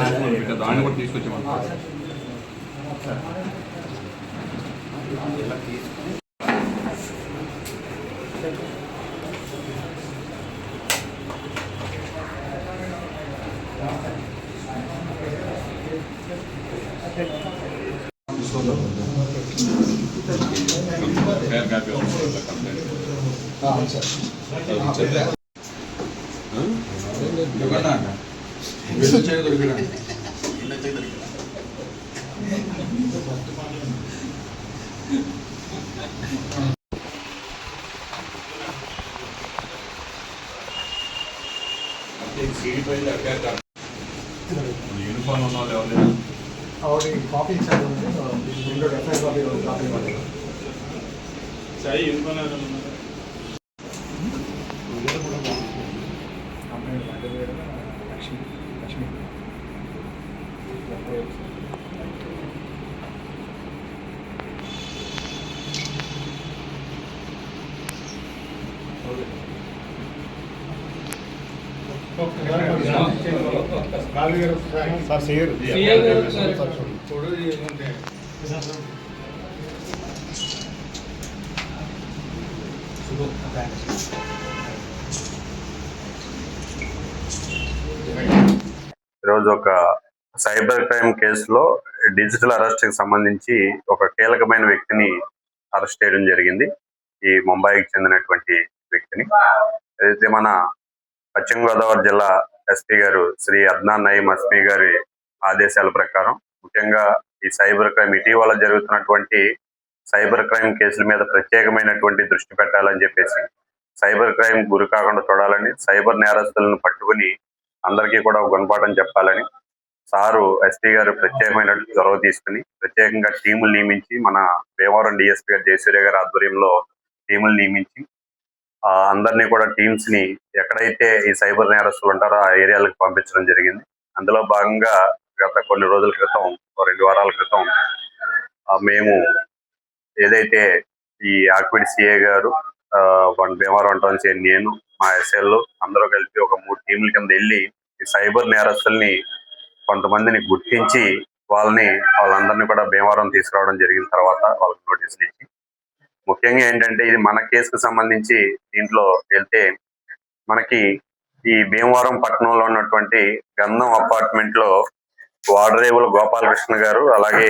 దాన్ని కూడా తీసుకొచ్చామని యూనిఫామ్ ఉన్న వాళ్ళు ఎవరు? ఆవిడ కాపీ ఇచ్చారు యూనిఫామ్ ఈరోజు ఒక సైబర్ క్రైమ్ కేసులో డిజిటల్ అరెస్ట్కి సంబంధించి ఒక కీలకమైన వ్యక్తిని అరెస్ట్ చేయడం జరిగింది. ఈ ముంబైకి చెందినటువంటి వ్యక్తిని. ఏదైతే మన పశ్చిమ గోదావరి జిల్లా ఎస్పీ గారు శ్రీ అద్నాన్ నయీం అస్మీ గారి ఆదేశాల ప్రకారం ముఖ్యంగా ఈ సైబర్ క్రైమ్ ఇటీవల జరుగుతున్నటువంటి సైబర్ క్రైమ్ కేసుల మీద ప్రత్యేకమైనటువంటి దృష్టి పెట్టాలని చెప్పేసి సైబర్ క్రైమ్ గురి కాకుండా చూడాలని సైబర్ నేరస్తులను పట్టుకుని అందరికీ కూడా గుణపాఠం చెప్పాలని సారు ఎస్పీ గారు ప్రత్యేకమైన చొరవ తీసుకుని ప్రత్యేకంగా టీములు నియమించి మన భీమవరం డిఎస్పీ గారు జయసూర్య గారి ఆధ్వర్యంలో టీములు నియమించి అందరినీ కూడా టీమ్స్ని ఎక్కడైతే ఈ సైబర్ నేరస్తులు ఉంటారో ఆ ఏరియాలకు పంపించడం జరిగింది. అందులో భాగంగా గత కొన్ని రోజుల క్రితం రెండు వారాల క్రితం మేము ఏదైతే ఈ ఆక్విడ్ సిఏ గారు ఆ, వన్ భీమవరం అంటాం చేయండి నేను మా ఎస్ఎల్ అందరూ కలిపి ఒక మూడు టీంల కింద వెళ్ళి ఈ సైబర్ నేరస్తుల్ని కొంతమందిని గుర్తించి వాళ్ళని వాళ్ళందరినీ కూడా భీమవరం తీసుకురావడం జరిగిన తర్వాత వాళ్ళకి నోటీసులు ఇచ్చి ముఖ్యంగా ఏంటంటే ఇది మన కేసుకు సంబంధించి దీంట్లో వెళ్తే మనకి ఈ భీమవరం పట్టణంలో ఉన్నటువంటి గంధం అపార్ట్మెంట్లో వాడరేవుల గోపాలకృష్ణ గారు అలాగే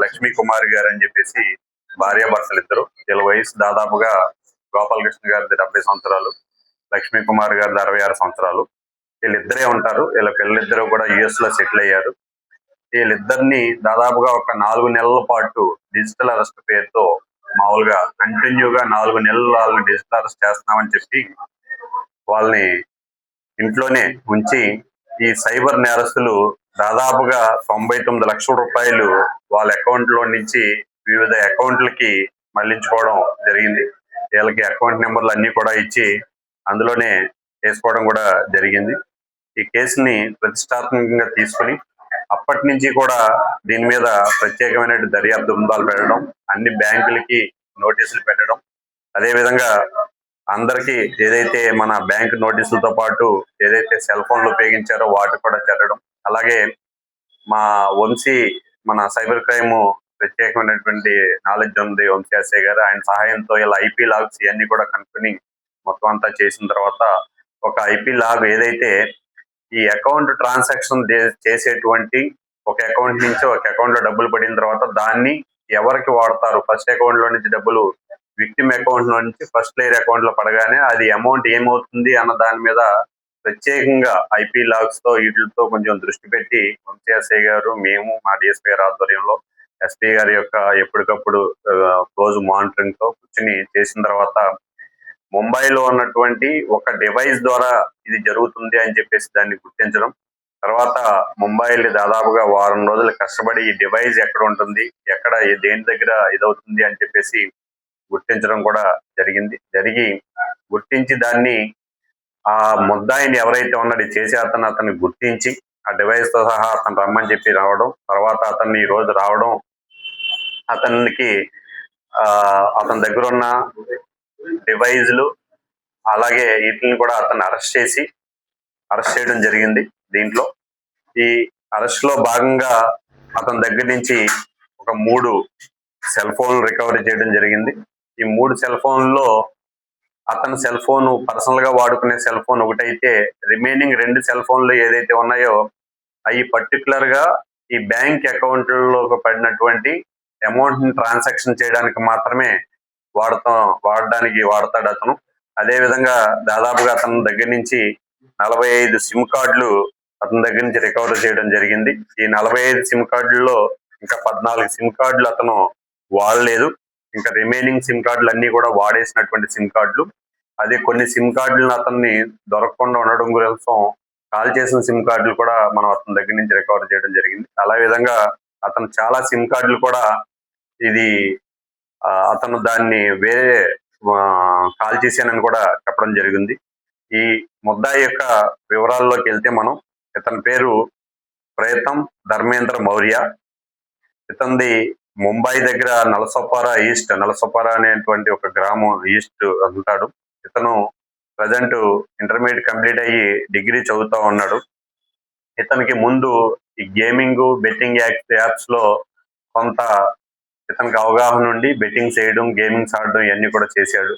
లక్ష్మీ కుమారి గారు అని చెప్పేసి భార్యాభర్తలు ఇద్దరు. వీళ్ళ వయసు దాదాపుగా గోపాలకృష్ణ గారిది డెబ్బై సంవత్సరాలు లక్ష్మీ కుమార్ గారిది అరవై ఆరు సంవత్సరాలు. వీళ్ళిద్దరే ఉంటారు. వీళ్ళ పిల్లలిద్దరూ కూడా యుఎస్లో సెటిల్ అయ్యారు. వీళ్ళిద్దరిని దాదాపుగా ఒక నాలుగు నెలల పాటు డిజిటల్ అరెస్ట్ పేరుతో మామూలుగా కంటిన్యూగా నాలుగు నెలలు వాళ్ళని డిజిటల్ చేస్తున్నామని చెప్పి వాళ్ళని ఇంట్లోనే ఉంచి ఈ సైబర్ నేరస్తులు దాదాపుగా తొంభై తొమ్మిది లక్షల రూపాయలు వాళ్ళ అకౌంట్లో నుంచి వివిధ అకౌంట్లకి మళ్ళించుకోవడం జరిగింది. వీళ్ళకి అకౌంట్ నెంబర్లు అన్ని కూడా ఇచ్చి అందులోనే వేసుకోవడం కూడా జరిగింది. ఈ కేసుని ప్రతిష్టాత్మకంగా తీసుకుని అప్పటి నుంచి కూడా దీని మీద ప్రత్యేకమైన దర్యాప్తు బృందాలు పెట్టడం అన్ని బ్యాంకులకి నోటీసులు పెట్టడం. అదే విధంగా అందరికీ ఏదైతే మన బ్యాంక్ నోటీసులతో పాటు ఏదైతే సెల్ ఫోన్లు ఉపయోగించారో వాటి కూడా చెల్లడం అలాగే మా వంశీ మన సైబర్ క్రైమ్ ప్రత్యేకమైనటువంటి నాలెడ్జ్ ఉంది వంశీ ఎస్ఐ గారు. ఆయన సహాయంతో ఇలా ఐపీ లాగ్స్ ఇవన్నీ కూడా కనుక్కొని మొత్తం అంతా చేసిన తర్వాత ఒక ఐపీ లాగ్ ఏదైతే ఈ అకౌంట్ ట్రాన్సాక్షన్ చేసేటువంటి ఒక అకౌంట్ నుంచి ఒక అకౌంట్లో డబ్బులు పడిన తర్వాత దాన్ని ఎవరికి వాడతారు? ఫస్ట్ అకౌంట్లో నుంచి డబ్బులు విక్టిమ్ అకౌంట్లో నుంచి ఫస్ట్ లేయర్ అకౌంట్లో పడగానే అది అమౌంట్ ఏమవుతుంది అన్న దాని మీద ప్రత్యేకంగా ఐపీ లాగ్స్తో వీటితో కొంచెం దృష్టి పెట్టి వంశీఎస్ఐ గారు మేము మా డిఎస్పీ గారి ఆధ్వర్యంలో ఎస్పీ గారి యొక్క ఎప్పటికప్పుడు క్లోజ్ మానిటరింగ్తో కూర్చుని చేసిన తర్వాత ముంబైలో ఉన్నటువంటి ఒక డివైస్ ద్వారా ఇది జరుగుతుంది అని చెప్పేసి దాన్ని గుర్తించడం. తర్వాత ముంబైలో దాదాపుగా వారం రోజులు కష్టపడి ఈ డివైస్ ఎక్కడ ఉంటుంది ఎక్కడ దేని దగ్గర ఇదవుతుంది అని చెప్పేసి గుర్తించడం కూడా జరిగింది. జరిగి గుర్తించి దాన్ని ఆ ముద్దాయిని ఎవరైతే ఉన్నాడో చేసి చేసే అతను అతన్ని గుర్తించి ఆ డివైస్తో సహా అతను రమ్మని చెప్పి రావడం తర్వాత అతన్ని ఈ రోజు రావడం అతనికి ఆ, అతని దగ్గర ఉన్న డివైజ్లు అలాగే వీటిని కూడా అతన్ని అరెస్ట్ చేసి అరెస్ట్ చేయడం జరిగింది దీంట్లో. ఈ అరెస్ట్లో భాగంగా అతని దగ్గర నుంచి ఒక మూడు సెల్ ఫోన్ రికవరీ చేయడం జరిగింది. ఈ మూడు సెల్ ఫోన్లో అతని సెల్ ఫోన్ పర్సనల్గా వాడుకునే సెల్ ఫోన్ ఒకటైతే రిమైనింగ్ రెండు సెల్ ఫోన్లు ఏదైతే ఉన్నాయో అవి పర్టికులర్గా ఈ బ్యాంక్ అకౌంట్ పడినటువంటి అమౌంట్ని ట్రాన్సాక్షన్ చేయడానికి మాత్రమే వాడతాం వాడడానికి వాడతాడు అతను. అదే విధంగా దాదాపుగా అతని దగ్గర నుంచి నలభై ఐదు సిమ్ కార్డులు అతని దగ్గర నుంచి రికవర్ చేయడం జరిగింది. ఈ నలభై ఐదు సిమ్ కార్డుల్లో ఇంకా పద్నాలుగు సిమ్ కార్డులు అతను వాడలేదు. ఇంకా రిమైనింగ్ సిమ్ కార్డులు అన్ని కూడా వాడేసినటువంటి సిమ్ కార్డులు. అదే కొన్ని సిమ్ కార్డులను అతన్ని దొరకకుండా ఉండడం కోసం కాల్ చేసిన సిమ్ కార్డులు కూడా మనం అతని దగ్గర నుంచి రికవర్ చేయడం జరిగింది. అలా విధంగా అతను చాలా సిమ్ కార్డులు కూడా ఇది అతను దాన్ని వేరే కాల్ చేశానని కూడా చెప్పడం జరిగింది. ఈ ముద్దాయి యొక్క వివరాల్లోకి వెళ్తే మనం ఇతని పేరు ప్రేతం ధర్మేంద్ర మౌర్య. ఇతనిది ముంబై దగ్గర నలసొపారా ఈస్ట్ నలసొపారా అనేటువంటి ఒక గ్రామం ఈస్ట్ ఉంటాడు ఇతను ప్రజెంట్ ఇంటర్మీడియట్ కంప్లీట్ అయ్యి డిగ్రీ చదువుతా ఉన్నాడు. ఇతనికి ముందు ఈ గేమింగ్ బెట్టింగ్ యాప్స్లో కొంత ఇతనికి అవగాహన ఉండి బెట్టింగ్ చేయడం గేమింగ్స్ ఆడడం ఇవన్నీ కూడా చేశాడు.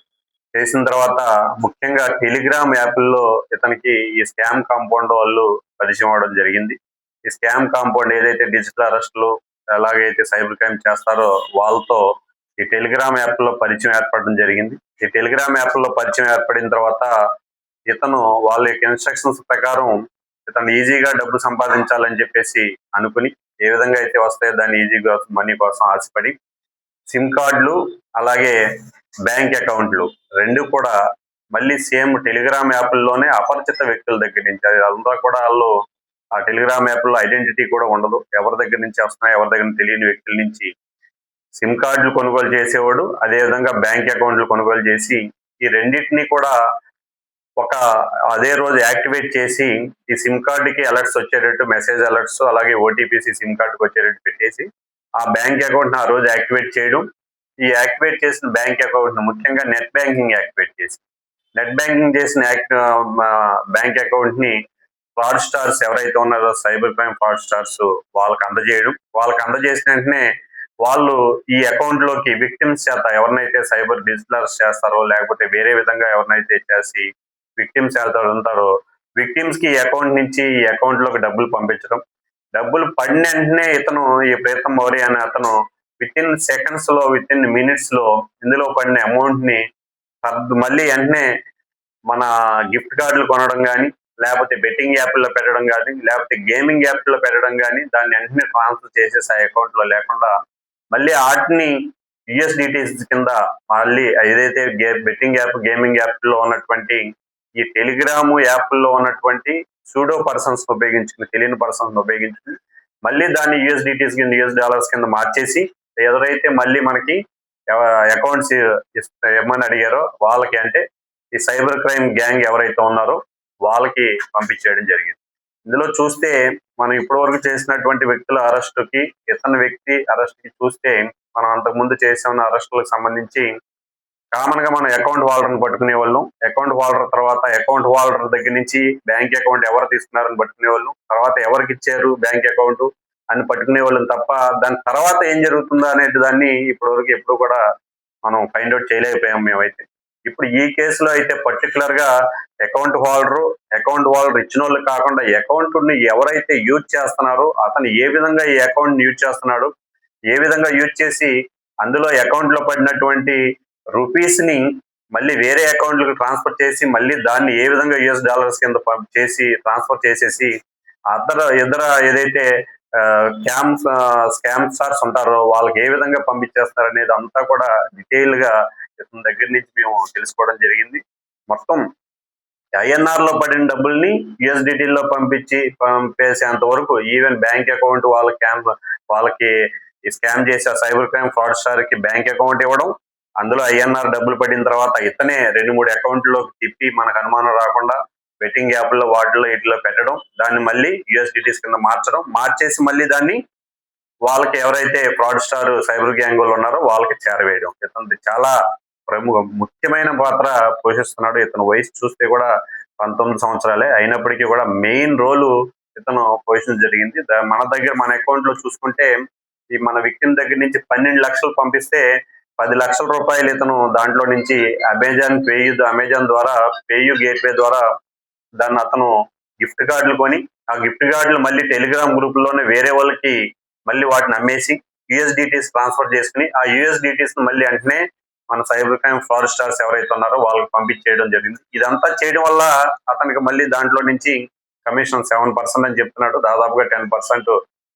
చేసిన తర్వాత ముఖ్యంగా టెలిగ్రామ్ యాప్ల్లో ఇతనికి ఈ స్కామ్ కాంపౌండ్ వాళ్ళు పరిచయం అవడం జరిగింది. ఈ స్కామ్ కాంపౌండ్ ఏదైతే డిజిటల్ అరెస్టులు ఎలాగైతే సైబర్ క్రైమ్ చేస్తారో వాళ్ళతో ఈ టెలిగ్రామ్ యాప్లో పరిచయం ఏర్పడడం జరిగింది. ఈ టెలిగ్రామ్ యాప్లో పరిచయం ఏర్పడిన తర్వాత ఇతను వాళ్ళ యొక్క ఇన్స్ట్రక్షన్స్ ప్రకారం ఇతను ఈజీగా డబ్బు సంపాదించాలని చెప్పేసి అనుకుని ఏ విధంగా అయితే వస్తాయో దాన్ని ఈజీగా మనీ కోసం ఆశపడి సిమ్ కార్డులు అలాగే బ్యాంక్ అకౌంట్లు రెండు కూడా మళ్ళీ సేమ్ టెలిగ్రామ్ యాప్ల్లోనే అపరిచిత వ్యక్తుల దగ్గర నుంచి అది అంతా కూడా వాళ్ళు ఆ టెలిగ్రామ్ యాప్లో ఐడెంటిటీ కూడా ఉండదు. ఎవరి దగ్గర నుంచి వస్తున్నాయి ఎవరి దగ్గర తెలియని వ్యక్తుల నుంచి సిమ్ కార్డులు కొనుగోలు చేసేవాడు అదే విధంగా బ్యాంక్ అకౌంట్లు కొనుగోలు చేసి ఈ రెండింటినీ కూడా ఒక అదే రోజు యాక్టివేట్ చేసి ఈ సిమ్ కార్డుకి అలర్ట్స్ వచ్చేటట్టు మెసేజ్ అలర్ట్స్ అలాగే ఓటీపీసీ సిమ్ కార్డుకి వచ్చేటట్టు పెట్టేసి ఆ బ్యాంక్ అకౌంట్ ఆ రోజు యాక్టివేట్ చేయడం. ఈ యాక్టివేట్ చేసిన బ్యాంక్ అకౌంట్ ముఖ్యంగా నెట్ బ్యాంకింగ్ యాక్టివేట్ చేసి నెట్ బ్యాంకింగ్ చేసిన బ్యాంక్ అకౌంట్ని ఫ్రాడ్ స్టార్స్ ఎవరైతే ఉన్నారో సైబర్ క్రైమ్ ఫ్రాడ్ స్టార్స్ వాళ్ళకి అందజేయడం. వాళ్ళకి అందజేసిన వెంటనే వాళ్ళు ఈ అకౌంట్లోకి విక్టిమ్స్ చేత ఎవరినైతే సైబర్ డిజిటలర్స్ చేస్తారో లేకపోతే వేరే విధంగా ఎవరినైతే చేసి విక్టిమ్స్ చేత ఉంటారో విక్టిమ్స్కి అకౌంట్ నుంచి ఈ అకౌంట్లోకి డబ్బులు పంపించడం. డబ్బులు పడిన వెంటనే ఇతను ఈ ప్రీతం మౌరి అనే అతను విత్ ఇన్ సెకండ్స్లో విత్ ఇన్ మినిట్స్లో ఇందులో పడిన అమౌంట్ని మళ్ళీ వెంటనే మన గిఫ్ట్ కార్డులు కొనడం కానీ లేకపోతే బెట్టింగ్ యాప్లో పెట్టడం కానీ లేకపోతే గేమింగ్ యాప్లో పెట్టడం కానీ దాన్ని వెంటనే ట్రాన్స్ఫర్ చేసేసి ఆ అకౌంట్లో లేకుండా మళ్ళీ వాటిని యుఎస్డిటీస్ కింద మళ్ళీ ఏదైతే బెట్టింగ్ యాప్ గేమింగ్ యాప్లో ఉన్నటువంటి ఈ టెలిగ్రామ్ యాప్లో ఉన్నటువంటి సూడో పర్సన్స్ ఉపయోగించుకుని తెలియని పర్సన్స్ ఉపయోగించుకుని మళ్ళీ దాన్ని యుఎస్డిటీస్ కింద యుఎస్ డాలర్స్ కింద మార్చేసి ఎవరైతే మళ్ళీ మనకి అకౌంట్స్ ఏమని అడిగారో వాళ్ళకి అంటే ఈ సైబర్ క్రైమ్ గ్యాంగ్ ఎవరైతే ఉన్నారో వాళ్ళకి పంపించేయడం జరిగింది. ఇందులో చూస్తే మనం ఇప్పటి వరకు చేసినటువంటి వ్యక్తుల అరెస్ట్కి ఇతని వ్యక్తి అరెస్ట్కి చూస్తే మనం అంతకు ముందు చేసిన అరెస్టులకు సంబంధించి కామన్గా మనం అకౌంట్ హోల్డర్ పట్టుకునే వాళ్ళం. అకౌంట్ హోల్డర్ తర్వాత అకౌంట్ హోల్డర్ దగ్గర నుంచి బ్యాంక్ అకౌంట్ ఎవరు తీసుకున్నారని పట్టుకునే వాళ్ళం. తర్వాత ఎవరికి ఇచ్చారు బ్యాంక్ అకౌంట్ అని పట్టుకునే వాళ్ళం తప్ప దాని తర్వాత ఏం జరుగుతుందో అనేది దాన్ని ఇప్పటి వరకు ఎప్పుడు కూడా మనం ఫైండ్ అవుట్ చేయలేకపోయాం మేమైతే. ఇప్పుడు ఈ కేసులో అయితే పర్టికులర్గా అకౌంట్ హోల్డర్ అకౌంట్ హోల్డర్ ఇచ్చిన వాళ్ళు కాకుండా అకౌంట్ని ఎవరైతే యూజ్ చేస్తున్నారో అతను ఏ విధంగా ఈ అకౌంట్ యూజ్ చేస్తున్నాడు ఏ విధంగా యూజ్ చేసి అందులో అకౌంట్లో పడినటువంటి రూపీస్ని మళ్ళీ వేరే అకౌంట్లకు ట్రాన్స్ఫర్ చేసి మళ్ళీ దాన్ని ఏ విధంగా యుఎస్ డాలర్స్ కింద పంప్ చేసి ట్రాన్స్ఫర్ చేసేసి అద్దరు ఇద్దరు ఏదైతే స్కామ్స్ స్కామ్ స్టార్స్ ఉంటారో వాళ్ళకి ఏ విధంగా పంపించేస్తారు అనేది అంతా కూడా డీటెయిల్గా ఇతని దగ్గర నుంచి మేము తెలుసుకోవడం జరిగింది. మొత్తం ఐఎన్ఆర్లో పడిన డబ్బుల్ని యుఎస్డిటీ లో పంపించి పంపేసేంత వరకు ఈవెన్ బ్యాంక్ అకౌంట్ వాళ్ళ క్యామ్ వాళ్ళకి స్కామ్ చేసే సైబర్ క్రైమ్ ఫ్రాడ్ స్టార్కి బ్యాంక్ అకౌంట్ ఇవ్వడం అందులో ఐఎన్ఆర్ డబ్బులు పడిన తర్వాత ఇతనే రెండు మూడు అకౌంట్లోకి తిప్పి మనకు అనుమానం రాకుండా బెట్టింగ్ యాప్లో వాటిలో ఇట్లా పెట్టడం దాన్ని మళ్ళీ యూఎస్డిటీస్ కింద మార్చడం మార్చేసి మళ్ళీ దాన్ని వాళ్ళకి ఎవరైతే ఫ్రాడ్ స్టార్ సైబర్ గ్యాంగ్ వాళ్ళు ఉన్నారో వాళ్ళకి చేరవేయడం. ఇతను చాలా ప్రముఖ ముఖ్యమైన పాత్ర పోషిస్తున్నాడు. ఇతను వయసు చూస్తే కూడా పంతొమ్మిది సంవత్సరాలే. అయినప్పటికీ కూడా మెయిన్ రోలు ఇతను పోషించడం జరిగింది. మన దగ్గర మన అకౌంట్లో చూసుకుంటే ఈ మన వ్యక్తిని దగ్గర నుంచి పన్నెండు లక్షలు పంపిస్తే పది లక్షల రూపాయలు ఇతను దాంట్లో నుంచి అమెజాన్ పేయు అమెజాన్ ద్వారా పేయు గేట్వే ద్వారా దాన్ని అతను గిఫ్ట్ కార్డులు కొని ఆ గిఫ్ట్ కార్డులు మళ్ళీ టెలిగ్రామ్ గ్రూప్లోనే వేరే వాళ్ళకి మళ్ళీ వాటిని అమ్మేసి యుఎస్డిటీస్ ట్రాన్స్ఫర్ చేసుకుని ఆ యుఎస్డిటీస్ మళ్ళీ వెంటనే మన సైబర్ క్రైమ్ ఫార్ స్టార్స్ ఎవరైతే ఉన్నారో వాళ్ళకి పంపించేయడం జరిగింది. ఇదంతా చేయడం వల్ల అతనికి మళ్ళీ దాంట్లో నుంచి కమిషన్ సెవెన్ పర్సెంట్ అని చెప్తున్నాడు. దాదాపుగా టెన్ పర్సెంట్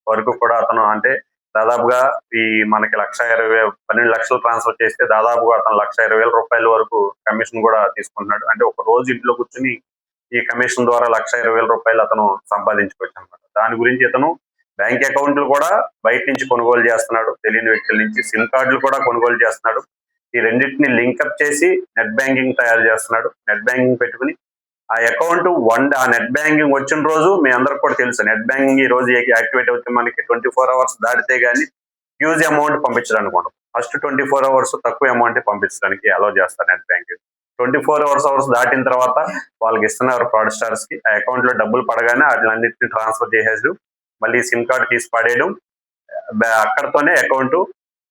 వరకు కూడా అతను అంటే దాదాపుగా ఈ మనకి లక్ష ఇరవై పన్నెండు లక్షలు ట్రాన్స్ఫర్ చేస్తే దాదాపుగా అతను లక్ష ఇరవై వేల రూపాయల వరకు కమిషన్ కూడా తీసుకుంటున్నాడు. అంటే ఒక రోజు ఇంట్లో కూర్చుని ఈ కమిషన్ ద్వారా లక్ష ఇరవై వేల రూపాయలు అతను సంపాదించుకోవచ్చు అనమాట దాని గురించి ఇతను బ్యాంక్ అకౌంట్లు కూడా బయట నుంచి కొనుగోలు చేస్తున్నాడు. తెలియని వ్యక్తుల నుంచి సిమ్ కార్డులు కూడా కొనుగోలు చేస్తున్నాడు. ఈ రెండింటిని లింకప్ చేసి నెట్ బ్యాంకింగ్ తయారు చేస్తున్నాడు. నెట్ బ్యాంకింగ్ పెట్టుకుని ఆ అకౌంట్ వన్ ఆ నెట్ బ్యాంకింగ్ వచ్చిన రోజు మీ అందరికి కూడా తెలుసు. నెట్ బ్యాంకింగ్ ఈ రోజు యాక్టివేట్ అవుతే మనకి? ట్వంటీ ఫోర్ అవర్స్ దాటితే కానీ హ్యూజ్ అమౌంట్ పంపించడానికి ఉండదు ఫస్ట్ ట్వంటీ ఫోర్ అవర్స్ తక్కువ అమౌంట్ పంపించడానికి అలౌ చేస్తారు net banking. Twenty four hours hours దాటిన తర్వాత వాళ్ళకి ఇస్తున్నారు ఫ్రాడ్ స్టార్స్కి. ఆ అకౌంట్లో డబ్బులు పడగానే వాటిలన్నింటినీ ట్రాన్స్ఫర్ చేసేసి మళ్ళీ సిమ్ కార్డ్ తీసి పడేయడం అక్కడతోనే అకౌంట్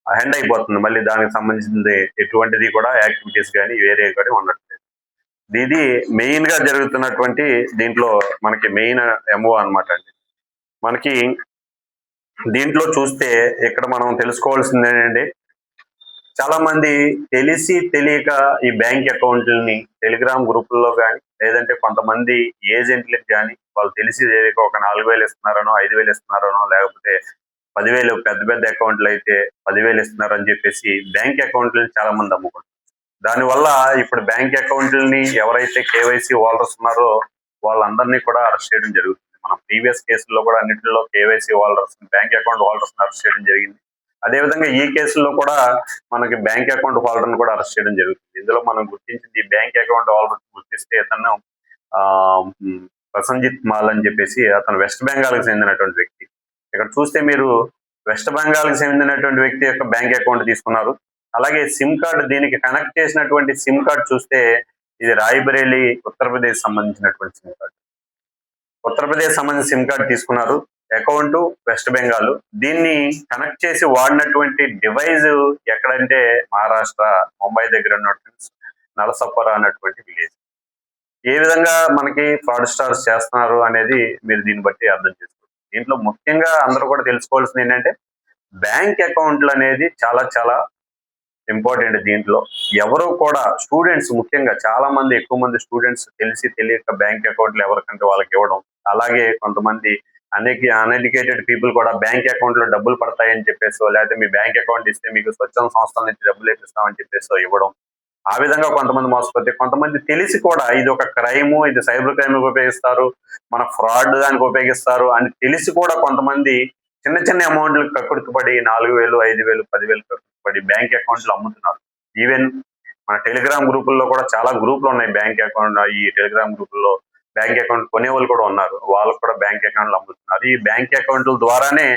హెండ్ అయిపోతుంది. మళ్ళీ దానికి సంబంధించింది ఎటువంటిది కూడా యాక్టివిటీస్ కానీ వేరే కానీ ఉండట్లేదు. ఇది మెయిన్గా జరుగుతున్నటువంటి దీంట్లో మనకి మెయిన్ ఎంఓ అన్నమాట అండి. మనకి దీంట్లో చూస్తే ఇక్కడ మనం తెలుసుకోవాల్సింది ఏంటంటే చాలా మంది తెలిసి తెలియక ఈ బ్యాంక్ అకౌంట్లని టెలిగ్రామ్ గ్రూపుల్లో కానీ లేదంటే కొంతమంది ఏజెంట్లకు కానీ వాళ్ళు తెలిసి తెలియక ఒక నాలుగు వేలు ఇస్తున్నారనో ఐదు వేలు ఇస్తున్నారనో లేకపోతే పదివేలు పెద్ద పెద్ద అకౌంట్లు అయితే పదివేలు ఇస్తున్నారని చెప్పేసి బ్యాంక్ అకౌంట్లను చాలా మంది అమ్ముకుంటారు దానివల్ల ఇప్పుడు బ్యాంక్ అకౌంట్లని ఎవరైతే కేవైసీ హోల్డర్స్ ఉన్నారో వాళ్ళందరినీ కూడా అరెస్ట్ చేయడం జరుగుతుంది. మన ప్రీవియస్ కేసుల్లో కూడా అన్నింటిలో KYC holders bank account holders arrest చేయడం జరిగింది. అదేవిధంగా ఈ కేసుల్లో కూడా మనకి బ్యాంక్ అకౌంట్ హోల్డర్ని కూడా అరెస్ట్ చేయడం జరుగుతుంది. ఇందులో మనం గుర్తించింది బ్యాంక్ అకౌంట్ హోల్డర్ గుర్తిస్తే అతను ఆ, ప్రసంజిత్ మాల్ అని చెప్పేసి అతను వెస్ట్ బెంగాల్కి చెందినటువంటి వ్యక్తి. ఇక్కడ చూస్తే మీరు వెస్ట్ బెంగాల్కి చెందినటువంటి వ్యక్తి యొక్క బ్యాంక్ అకౌంట్ తీసుకున్నారు. అలాగే సిమ్ కార్డు దీనికి కనెక్ట్ చేసినటువంటి సిమ్ కార్డు చూస్తే ఇది రాయ్బరేలీ ఉత్తరప్రదేశ్ సంబంధించినటువంటి సిమ్ కార్డు. ఉత్తరప్రదేశ్ సంబంధించిన సిమ్ కార్డు తీసుకున్నారు. Account West Bengal. దీన్ని కనెక్ట్ చేసి వాడినటువంటి డివైజ్ ఎక్కడంటే మహారాష్ట్ర ముంబై దగ్గర ఉన్నటువంటి నలసప్పర అన్నటువంటి విలేజ్. ఏ విధంగా మనకి ఫ్రాడ్ స్టార్స్ చేస్తున్నారు అనేది మీరు దీన్ని బట్టి అర్థం చేసుకోవచ్చు. దీంట్లో ముఖ్యంగా అందరూ కూడా తెలుసుకోవాల్సింది ఏంటంటే బ్యాంక్ అకౌంట్లు అనేది చాలా చాలా ఇంపార్టెంట్ దీంట్లో. ఎవరు కూడా స్టూడెంట్స్ ముఖ్యంగా చాలా మంది ఎక్కువ మంది స్టూడెంట్స్ తెలిసి తెలియక బ్యాంక్ అకౌంట్లు ఎవరికంటే వాళ్ళకి ఇవ్వడం. అలాగే కొంతమంది అనేక అన్ఎడ్యుకేటెడ్ పీపుల్ కూడా బ్యాంక్ అకౌంట్లో డబ్బులు పడతాయని చెప్పేసో లేకపోతే మీ బ్యాంక్ అకౌంట్ ఇస్తే మీకు స్వచ్ఛంద సంస్థల నుంచి డబ్బులు ఇప్పిస్తామని చెప్పేసో ఇవ్వడం. ఆ విధంగా కొంతమంది మోసపోతే కొంతమంది తెలిసి కూడా ఇది ఒక క్రైమ్ ఇది సైబర్ క్రైమ్ ఉపయోగిస్తారు మన ఫ్రాడ్ దానికి ఉపయోగిస్తారు అని తెలిసి కూడా కొంతమంది చిన్న చిన్న అమౌంట్లు కక్కుడుకుపడి నాలుగు వేలు ఐదు వేలు పదివేలు కక్కుర్తిపడి బ్యాంక్ అకౌంట్లు అమ్ముతున్నారు. ఈవెన్ మన టెలిగ్రామ్ గ్రూపుల్లో కూడా చాలా గ్రూపులు ఉన్నాయి బ్యాంక్ అకౌంట్ ఈ టెలిగ్రామ్ గ్రూపుల్లో బ్యాంక్ అకౌంట్ కొనే వాళ్ళు కూడా ఉన్నారు. వాళ్ళకు కూడా బ్యాంక్ అకౌంట్లు అమ్ముతున్నారు. ఈ బ్యాంక్ అకౌంట్ల ద్వారానే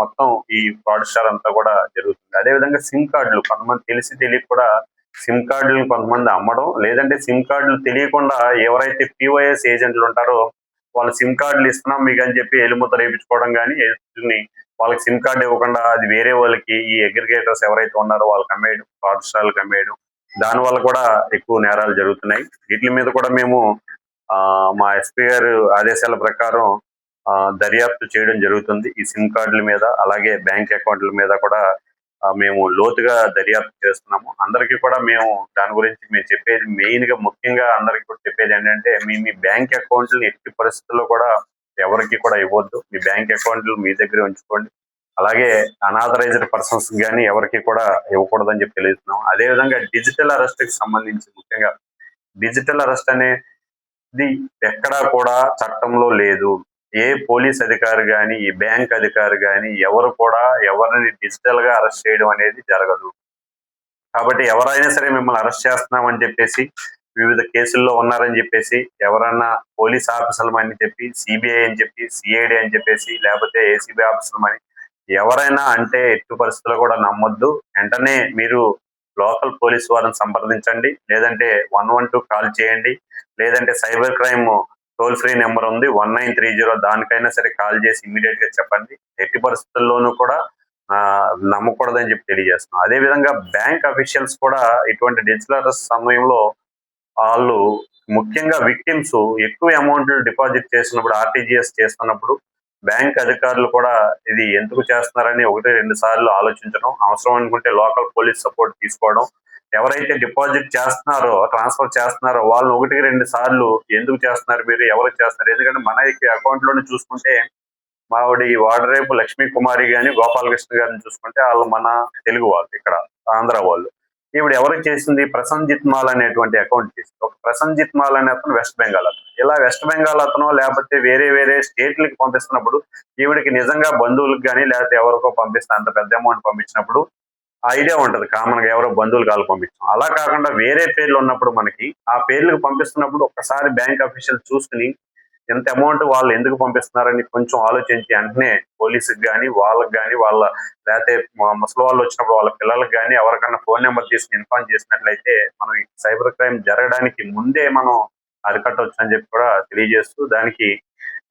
మొత్తం ఈ ఫ్రాడ్ స్టార్ అంతా కూడా జరుగుతుంది. అదే విధంగా సిమ్ కార్డులు కొంతమంది తెలిసి తెలియక కూడా సిమ్ కార్డులు కొంతమంది అమ్మడం లేదంటే సిమ్ కార్డులు తెలియకుండా ఎవరైతే పిఓఎస్ ఏజెంట్లు ఉంటారో వాళ్ళు సిమ్ కార్డులు ఇస్తున్నాం మీకు అని చెప్పి ఎలుముత రేపించుకోవడం కానీ వాళ్ళకి సిమ్ కార్డు ఇవ్వకుండా అది వేరే వాళ్ళకి ఈ అగ్రిగేటర్స్ ఎవరైతే ఉన్నారో వాళ్ళకి అమ్మేయడం కార్డు స్టాల్కి అమ్మేయడం దాని వల్ల కూడా ఎక్కువ నేరాలు జరుగుతున్నాయి. వీటి మీద కూడా మేము ఆ, మా ఎస్పీ గారు ఆదేశాల ప్రకారం ఆ, దర్యాప్తు చేయడం జరుగుతుంది. ఈ సిమ్ కార్డుల మీద అలాగే బ్యాంక్ అకౌంట్ల మీద కూడా మేము లోతుగా దర్యాప్తు చేస్తున్నాము. అందరికీ కూడా మేము దాని గురించి మేము చెప్పేది మెయిన్గా ముఖ్యంగా అందరికీ కూడా చెప్పేది ఏంటంటే మీ మీ బ్యాంక్ అకౌంట్లు ఎట్టి పరిస్థితుల్లో కూడా ఎవరికి కూడా ఇవ్వద్దు. మీ బ్యాంక్ అకౌంట్లు మీ దగ్గర ఉంచుకోండి. అలాగే అనాథరైజ్డ్ పర్సన్స్ కానీ ఎవరికి కూడా ఇవ్వకూడదని చెప్పి తెలియజేస్తున్నాం అదేవిధంగా డిజిటల్ అరెస్ట్కి సంబంధించి ముఖ్యంగా డిజిటల్ అరెస్ట్ అనేది ఎక్కడా కూడా చట్టంలో లేదు. ఏ పోలీస్ అధికారి కానీ ఈ బ్యాంక్ అధికారి కానీ ఎవరు కూడా ఎవరిని డిజిటల్గా అరెస్ట్ చేయడం అనేది జరగదు. కాబట్టి ఎవరైనా సరే మిమ్మల్ని అరెస్ట్ చేస్తున్నామని చెప్పేసి వివిధ కేసుల్లో ఉన్నారని చెప్పేసి ఎవరన్నా పోలీస్ ఆఫీసర్లు అని చెప్పి సిబిఐ అని చెప్పి సిఐడి అని చెప్పేసి లేకపోతే ఏసీబీ ఆఫీసర్లు అని ఎవరైనా అంటే ఎట్టి పరిస్థితుల్లో కూడా నమ్మొద్దు. వెంటనే మీరు లోకల్ పోలీస్ వారిని సంప్రదించండి. లేదంటే వన్ వన్ టూ కాల్ చేయండి. లేదంటే cyber crime toll free number ఉంది వన్ నైన్ త్రీ జీరో దానికైనా సరే కాల్ చేసి ఇమీడియట్గా చెప్పండి. ఎట్టి పరిస్థితుల్లోనూ కూడా ఆ, నమ్మకూడదని చెప్పి తెలియజేస్తున్నాం. అదే విధంగా బ్యాంక్ అఫీషియల్స్ కూడా ఇటువంటి డిజిటల్ సమయంలో వాళ్ళు ముఖ్యంగా విక్టిమ్స్ ఎక్కువ అమౌంట్ డిపాజిట్ చేసినప్పుడు ఆర్టీజీఎస్ చేస్తున్నప్పుడు బ్యాంక్ అధికారులు కూడా ఇది ఎందుకు చేస్తున్నారని ఒకటి రెండు సార్లు ఆలోచించడం అవసరం అనుకుంటే లోకల్ పోలీస్ సపోర్ట్ తీసుకోవడం. ఎవరైతే డిపాజిట్ చేస్తున్నారో ట్రాన్స్ఫర్ చేస్తున్నారో వాళ్ళని ఒకటికి రెండు సార్లు ఎందుకు చేస్తున్నారు మీరు ఎవరు చేస్తున్నారు? ఎందుకంటే మన అకౌంట్లోనే చూసుకుంటే మావిడి వాడరేపు లక్ష్మీ కుమారి కానీ గోపాలకృష్ణ గారిని చూసుకుంటే వాళ్ళు మన తెలుగు వాళ్ళు ఇక్కడ ఆంధ్ర వాళ్ళు. ఈవిడ ఎవరికి చేసింది? ప్రసంజిత్ మాల్ అనేటువంటి అకౌంట్ చేసింది ఒక ప్రసంజిత్ మాల్ అనే అతను వెస్ట్ బెంగాల్ అతను. ఇలా వెస్ట్ బెంగాల్ అతను లేకపోతే వేరే వేరే స్టేట్లకి పంపిస్తున్నప్పుడు ఈవిడికి నిజంగా బంధువులకు కానీ లేకపోతే ఎవరికో పంపిస్తే అంత పెద్ద అమౌంట్ పంపించినప్పుడు ఐడియా ఉంటది. కామన్గా ఎవరో బంధువులు కాలు పంపించాం అలా కాకుండా వేరే పేర్లు ఉన్నప్పుడు మనకి ఆ పేర్లకు పంపిస్తున్నప్పుడు ఒకసారి బ్యాంక్ అఫీషియల్ చూసుకుని ఎంత అమౌంట్ వాళ్ళు ఎందుకు పంపిస్తున్నారని కొంచెం ఆలోచించి వెంటనే పోలీసుకి కానీ వాళ్ళకి కానీ వాళ్ళ లేకపోతే ముసలి వాళ్ళు వచ్చినప్పుడు వాళ్ళ పిల్లలకు కానీ ఎవరికన్నా ఫోన్ నెంబర్ తీసుకుని ఇన్ఫార్మ్ చేసినట్లయితే మనం సైబర్ క్రైమ్ జరగడానికి ముందే మనం అరికట్టవచ్చు అని చెప్పి కూడా తెలియజేస్తూ దానికి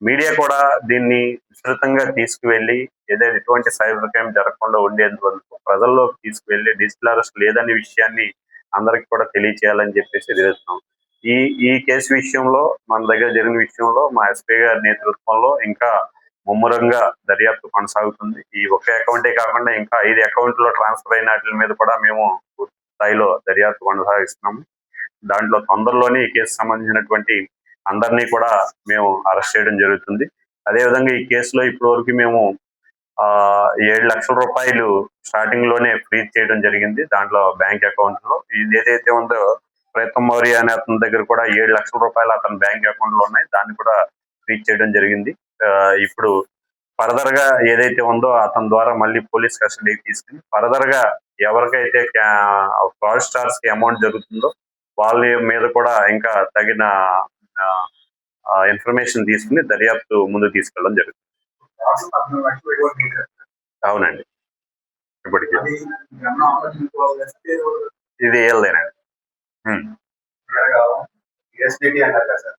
మీడియా కూడా దీన్ని విస్తృతంగా తీసుకువెళ్ళి ఏదైనా ఎటువంటి సైబర్ క్రైమ్ జరగకుండా ఉండేందుకు ప్రజల్లోకి తీసుకువెళ్ళి డిజిటల్ అరెస్ట్ లేదనే విషయాన్ని అందరికి కూడా తెలియచేయాలని చెప్పేసి తెలుస్తున్నాం ఈ ఈ కేసు విషయంలో మన దగ్గర జరిగిన విషయంలో మా ఎస్పీ గారి నేతృత్వంలో ఇంకా ముమ్మరంగా దర్యాప్తు కొనసాగుతుంది. ఈ ఒక్క అకౌంటే కాకుండా ఇంకా ఐదు అకౌంట్లో ట్రాన్స్ఫర్ అయిన వాటి మీద కూడా మేము పూర్తి స్థాయిలో దర్యాప్తు కొనసాగిస్తున్నాము. దాంట్లో తొందరలోనే ఈ కేసు సంబంధించినటువంటి అందరినీ కూడా మేము అరెస్ట్ చేయడం జరుగుతుంది. అదే విధంగా ఈ కేసులో ఇప్పటివరకు మేము ఆ ఏడు లక్షల రూపాయలు స్టార్టింగ్లోనే ఫ్రీజ్ చేయడం జరిగింది. దాంట్లో బ్యాంక్ అకౌంట్లో ఇది ఏదైతే ఉందో ప్రీతం మౌర్య అనే అతని దగ్గర కూడా ఏడు లక్షల రూపాయలు అతని బ్యాంక్ అకౌంట్లో ఉన్నాయి. దాన్ని కూడా ఫ్రీజ్ చేయడం జరిగింది. ఇప్పుడు ఫర్దర్గా ఏదైతే ఉందో అతని ద్వారా మళ్ళీ పోలీస్ కస్టడీకి తీసుకుని ఫర్దర్గా ఎవరికైతే ఫ్రాడ్ స్టార్స్కి అమౌంట్ జరుగుతుందో వాళ్ళ మీద కూడా ఇంకా తగిన ఇన్ఫర్మేషన్ తీసుకుని దర్యాప్తు ముందు తీసుకెళ్ళడం జరుగుతుంది. అవునండి. ఇప్పటికి. అది గన్న हम्म. तर एसटीटी येणार का सर